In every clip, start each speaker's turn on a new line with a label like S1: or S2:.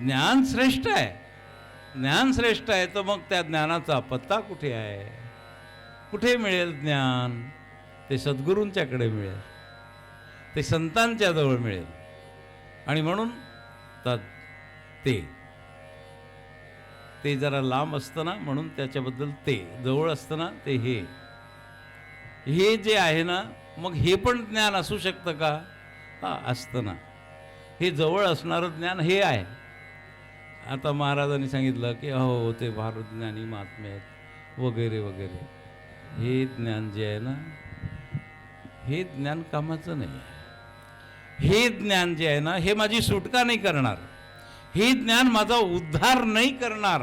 S1: ज्ञान श्रेष्ठ आहे. ज्ञान श्रेष्ठ आहे तर मग त्या ज्ञानाचा पत्ता कुठे आहे? कुठे मिळेल ज्ञान? ते सद्गुरूंच्याकडे मिळेल. ते संतांच्या जवळ मिळेल. आणि म्हणून तर ते ते जरा लांब असतं ना म्हणून त्याच्याबद्दल ते जवळ असतं ना ते हे. हे जे आहे ना मग हे पण ज्ञान असू शकतं का? हा असतं ना. हे जवळ असणारं ज्ञान हे आहे. आता महाराजांनी सांगितलं की हो ते भारतज्ञानी महात्मे आहेत. वगैरे वगैरे. हे ज्ञान जे आहे ना हे ज्ञान कामाचं नाही आहे. हे ज्ञान जे आहे ना हे माझी सुटका नाही करणार. हे ज्ञान माझा उद्धार नाही करणार.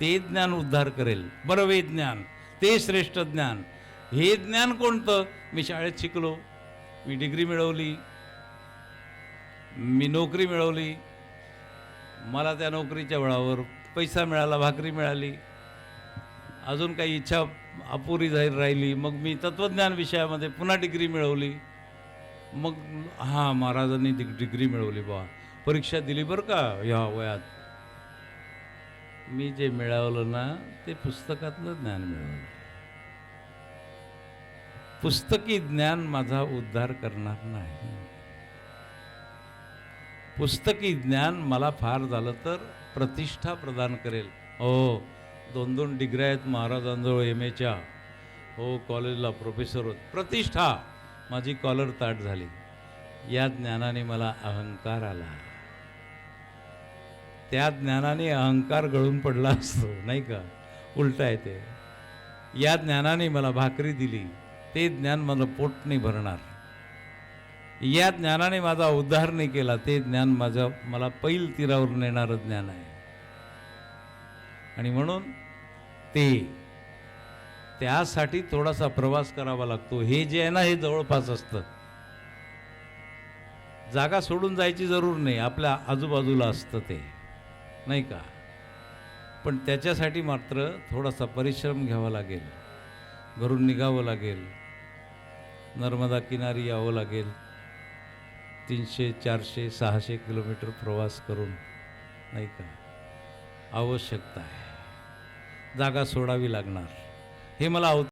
S1: ते ज्ञान उद्धार करेल. बरवे ज्ञान ते श्रेष्ठ ज्ञान. हे ज्ञान कोणतं? मी शाळेत शिकलो. मी डिग्री मिळवली. मी नोकरी मिळवली. मला त्या नोकरीच्या बळावर पैसा मिळाला भाकरी मिळाली. अजून काही इच्छा अपुरी जाहीर राहिली. मग मी तत्त्वज्ञान विषयामध्ये पुन्हा डिग्री मिळवली. मग हां महाराजांनी डिग डिग्री मिळवली बा परीक्षा दिली बरं का ह्या वयात. मी जे मिळवलं ना ते पुस्तकातलं ज्ञान मिळवलं. पुस्तकी ज्ञान माझा उद्धार करणार नाही. पुस्तकी ज्ञान मला फार झालं तर प्रतिष्ठा प्रदान करेल. हो दोन दोन डिग्र्या आहेत महाराजांजवळ एम एच्या हो कॉलेजला प्रोफेसर होत. प्रतिष्ठा! माझी कॉलर ताट झाली. या ज्ञानाने मला अहंकार आला. त्या ज्ञानाने अहंकार गळून पडला असतो नाही का? उलट आहे ते. या ज्ञानाने मला भाकरी दिली. ते ज्ञान मला पोट नाही भरणार. या ज्ञानाने माझा उद्धार नाही केला. ते ज्ञान माझं मला पैल तीरावर नेणारं ज्ञान आहे. आणि म्हणून ते त्यासाठी थोडासा प्रवास करावा लागतो. हे जे आहे ना हे जवळपास असतं. जागा सोडून जायची जरूर नाही. आपल्या आजूबाजूला असतं ते. नाही का? पण त्याच्यासाठी मात्र थोडासा परिश्रम घ्यावा लागेल. घरून निघावं लागेल. नर्मदा किनारी यावं लागेल. तीनशे चारशे सहाशे किलोमीटर प्रवास करून नाही का? आवश्यकता आहे. जागा सोडावी लागणार. हे मला अव